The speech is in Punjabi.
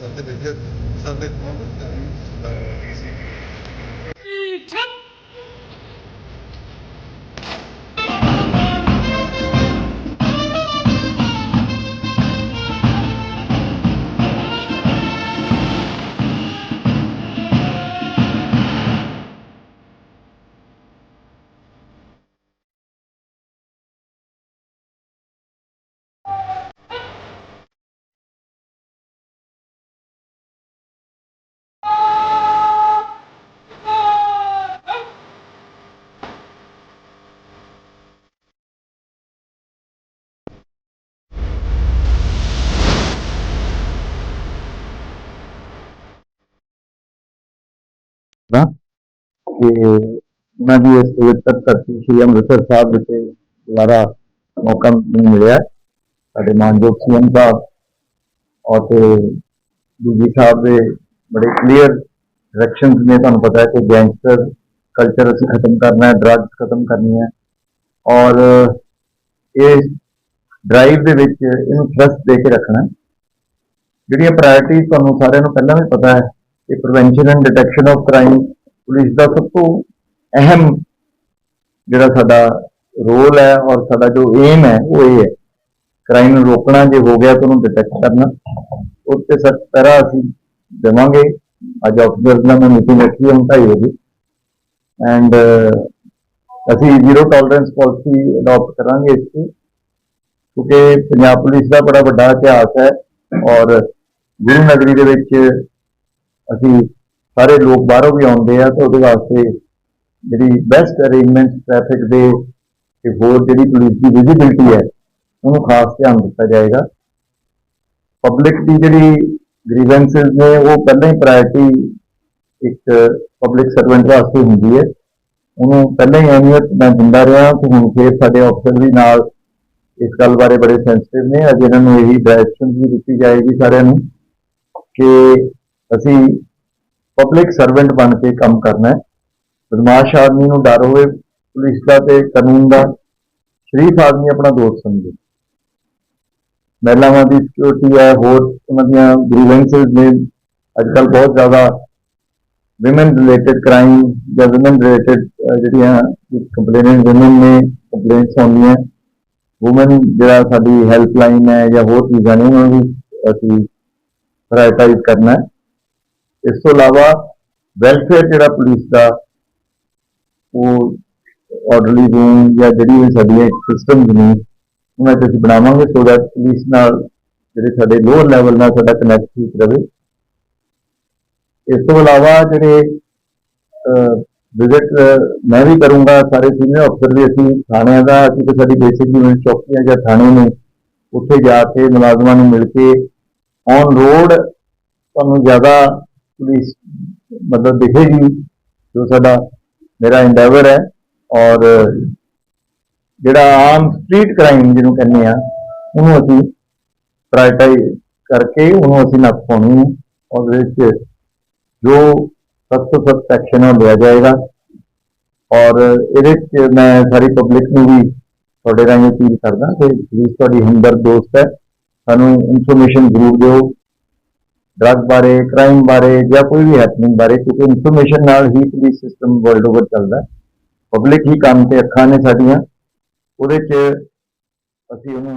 ਸਾਡੇ ਵਿੱਚ ਸਾਡੇ ਨਾ? ਕਿ ਉਹਨਾਂ ਦੀ ਇਸ ਪਵਿੱਤਰ ਧਰਤੀ ਸ੍ਰੀ ਅੰਮ੍ਰਿਤਸਰ ਸਾਹਿਬ ਵਿਖੇ ਦੁਬਾਰਾ ਮੌਕਾ ਮੈਨੂੰ ਮਿਲਿਆ। ਸਾਡੇ ਮਾਨਯੋਗ ਸੀਐਮ ਸਾਹਿਬ ਔਰ ਤੇ ਡੀਜੀ ਸਾਹਿਬ ਦੇ ਬੜੇ ਕਲੀਅਰ ਡਾਇਰੈਕਸ਼ਨਸ ਨੇ। ਤੁਹਾਨੂੰ ਪਤਾ ਹੈ ਕਿ ਗੈਂਗਸਟਰ ਕਲਚਰ ਅਸੀਂ ਖਤਮ ਕਰਨਾ ਹੈ ਡਰੱਗਸ ਖਤਮ ਕਰਨੀ ਹੈ। ਔਰ ਇਹ ਡਰਾਈਵ ਦੇ ਵਿੱਚ ਇਹਨੂੰ ਥਰਸਟ ਦੇ ਕੇ ਰੱਖਣਾ ਜਿਹੜੀਆਂ ਪ੍ਰਾਇੋਰਟੀ ਤੁਹਾਨੂੰ ਸਾਰਿਆਂ ਨੂੰ ਪਹਿਲਾਂ ਵੀ ਪਤਾ ਹੈ ਕਿ prevention and detection of crime police ਦਾ ਸਭ ਤੋਂ ਅਹਿਮ ਜਿਹੜਾ ਸਾਡਾ ਰੋਲ ਹੈ ਔਰ ਸਾਡਾ ਜੋ ਏਮ ਹੈ ਉਹ ਇਹ ਹੈ। ਕ੍ਰਾਈਮ ਨੂੰ ਰੋਕਣਾ ਜੇ ਹੋ ਗਿਆ ਤਾਂ ਉਹਨੂੰ ਡਿਟੈਕਟ ਕਰਨਾ। ਉਸ ਸਖਤ ਤਰ੍ਹਾਂ ਅਸੀਂ ਦੇਵਾਂਗੇ। ਅੱਜ ਆਫੀਸਰਸ ਨਾਲ ਮੈਂ ਮੀਟਿੰਗ ਰੱਖੀ ਹੈ, ਹੁਣ ਢਾਈ ਵਜੇ। ਐਂਡ ਅਸੀਂ ਜ਼ੀਰੋ ਟੋਲਰੈਂਸ ਪਾਲਿਸੀ ਅਡਾਪਟ ਕਰਾਂਗੇ ਇਸ ਤੇ। ਕਿਉਂਕਿ ਪੰਜਾਬ ਪੁਲਿਸ ਦਾ ਬੜਾ ਵੱਡਾ ਇਤਿਹਾਸ ਹੈ ਔਰ ਗੁਰੂ ਨਗਰੀ ਦੇ ਵਿੱਚ ਅਸੀਂ ਸਾਰੇ ਲੋਕ ਬਾਹਰੋਂ ਵੀ ਆਉਂਦੇ ਆ ਤੇ ਉਹਦੇ ਵਾਸਤੇ ਜਿਹੜੀ ਬੈਸਟ ਅਰੇਂਜਮੈਂਟ ਟ੍ਰੈਫਿਕ ਦੇ ਤੇ ਹੋਰ ਜਿਹੜੀ ਪੁਲਿਸ ਦੀ ਵਿਜ਼ਿਬਿਲਟੀ ਹੈ, ਉਹਨੂੰ ਖਾਸ ਧਿਆਨ ਦਿੱਤਾ ਜਾਏਗਾ। ਪਬਲਿਕ ਦੀ ਜਿਹੜੀ ਗ੍ਰੀਵੈਂਸਸ ਨੇ, ਉਹ ਪਹਿਲਾਂ ਹੀ ਪ੍ਰਾਇੋਰਟੀ ਇੱਕ ਪਬਲਿਕ ਸਰਵੈਂਟ ਵਾਸਤੇ ਹੁੰਦੀ ਹੈ। ਉਹਨੂੰ ਪਹਿਲਾਂ ਹੀ ਅਹਿਮੀਅਤ ਮੈਂ ਦਿੰਦਾ ਰਿਹਾ ਤੇ ਹੁਣ ਫੇਰ ਸਾਡੇ ਅਫਸਰ ਵੀ ਨਾਲ ਇਸ ਗੱਲ ਬਾਰੇ ਬੜੇ ਸੈਂਸਿਟਿਵ ਨੇ। ਅੱਜ ਇਹਨਾਂ ਨੂੰ ਇਹੀ ਡਾਇਰੈਕਸ਼ਨ ਵੀ ਦਿੱਤੀ ਜਾਏਗੀ ਸਾਰਿਆਂ ਨੂੰ ਕਿ ਅਸੀਂ ਪਬਲਿਕ ਸਰਵੈਂਟ ਬਣ ਕੇ ਕੰਮ ਕਰਨਾ ਹੈ। ਬਦਮਾਸ਼ ਆਦਮੀ ਨੂੰ ਡਰ ਹੋਵੇ, ਪੁਲਿਸ ਦਾ ਤੇ ਕਾਨੂੰਨ ਦਾ, ਸ਼ਰੀਫ ਆਦਮੀ ਆਪਣਾ ਦੋਸਤ ਸਮਝੇ। ਮਹਿਲਾਵਾਂ ਦੀ ਸਿਕਿਉਰਿਟੀ ਹੈ, ਹੋਰ ਉਹਨਾਂ ਦੀਆਂ ਗ੍ਰੀਵੈਂਸਸ ਨੇ। ਅੱਜ ਕੱਲ੍ਹ ਬਹੁਤ ਜ਼ਿਆਦਾ women ਰਿਲੇਟਡ ਕ੍ਰਾਈਮ ਜਾਂ women ਰਿਲੇਟਡ ਜਿਹੜੀਆਂ ਕੰਪਲੇਨੈਂਟ women ਨੇ ਕੰਪਲੇਂਟਸ ਆਉਂਦੀਆਂ ਵੂਮਨ ਜਿਹੜਾ ਸਾਡੀ ਹੈਲਪਲਾਈਨ ਹੈ ਜਾਂ ਹੋਰ ਚੀਜ਼ਾਂ ਨੇ, ਉਹਨਾਂ ਨੂੰ ਅਸੀਂ ਪ੍ਰਾਇੋਰਟਾਈਜ਼ ਕਰਨਾ ਹੈ। ਇਸ ਤੋਂ ਇਲਾਵਾ ਵੈਲਫੇਅਰ ਜਿਹੜਾ ਪੁਲਿਸ ਦਾ, ਉਹ ਆਰਡਰਲੀ ਰੂਮ ਜਾਂ ਜਿਹੜੀ ਸਾਡੀਆਂ ਸਿਸਟਮਸ ਨੇ, ਉਹਨਾਂ 'ਚ ਅਸੀਂ ਬਣਾਵਾਂਗੇ ਸੋ that ਪੁਲਿਸ ਨਾਲ ਜਿਹੜੇ ਸਾਡੇ ਲੋਅਰ ਲੈਵਲ ਨਾਲ ਸਾਡਾ ਕਨੈਕਟ ਠੀਕ ਰਵੇ ਇਸ ਤੋਂ ਇਲਾਵਾ ਜਿਹੜੇ ਵਿਜ਼ਿਟ ਮੈਂ ਵੀ ਕਰੂੰਗਾ, ਸਾਰੇ ਸੀਨੀਅਰ ਅਫਸਰ ਵੀ ਅਸੀਂ, ਥਾਣਿਆਂ ਦਾ, ਅਸੀਂ ਤੇ ਸਾਡੀ ਬੇਸਿਕ ਯੂਨਿਟ ਚੌਕੀਆਂ ਜਾਂ ਥਾਣੇ ਨੇ, ਉੱਥੇ ਜਾ ਕੇ ਮੁਲਾਜ਼ਮਾਂ ਨੂੰ ਮਿਲ ਕੇ ਔਨ ਰੋਡ ਤੁਹਾਨੂੰ ਜ਼ਿਆਦਾ ਪੁਲਿਸ ਮਤਲਬ ਦਿਖੇਗੀ, ਜੋ ਸਾਡਾ ਮੇਰਾ ਇੰਡੇਵਰ ਹੈ ਔਰ ਜਿਹੜਾ ਆਮ ਸਟਰੀਟ ਕ੍ਰਾਈਮ ਜਿਹਨੂੰ ਕਹਿੰਦੇ ਆ ਉਹਨੂੰ ਅਸੀਂ ਪ੍ਰਾਇੋਰਟਾਈਜ਼ ਕਰਕੇ ਉਹਨੂੰ ਅਸੀਂ ਨੱਥ ਪਾਉਣੀ ਹੈ ਔਰ ਉਹਦੇ ਵਿੱਚ ਜੋ ਸਖਤ ਤੋਂ ਸਖਤ ਐਕਸ਼ਨ ਉਹ ਲਿਆ ਜਾਏਗਾ ਔਰ ਇਹਦੇ ਵਿੱਚ ਮੈਂ ਸਾਰੀ ਪਬਲਿਕ ਨੂੰ ਵੀ ਤੁਹਾਡੇ ਰਾਹੀਂ ਅਪੀਲ ਕਰਦਾ ਕਿ ਪੁਲਿਸ ਤੁਹਾਡੀ ਹਮਦਰਦ ਦੋਸਤ ਹੈ, ਸਾਨੂੰ ਇਨਫੋਰਮੇਸ਼ਨ ਜ਼ਰੂਰ ਦਿਓ ਡਰੱਗ ਬਾਰੇ ਕ੍ਰਾਈਮ ਬਾਰੇ ਜਾਂ ਕੋਈ ਵੀ ਹੈਪਨਿੰਗ ਬਾਰੇ, ਕਿਉਂਕਿ ਇਨਫੋਰਮੇਸ਼ਨ ਨਾਲ ਹੀ ਪੁਲਿਸ ਸਿਸਟਮ ਵਰਲਡ ਓਵਰ ਚੱਲਦਾ ਪਬਲਿਕ ਹੀ ਕੰਮ ਤੇ ਅੱਖਾਂ ਨੇ ਸਾਡੀਆਂ। ਉਹਦੇ 'ਚ ਅਸੀਂ ਉਹਨੂੰ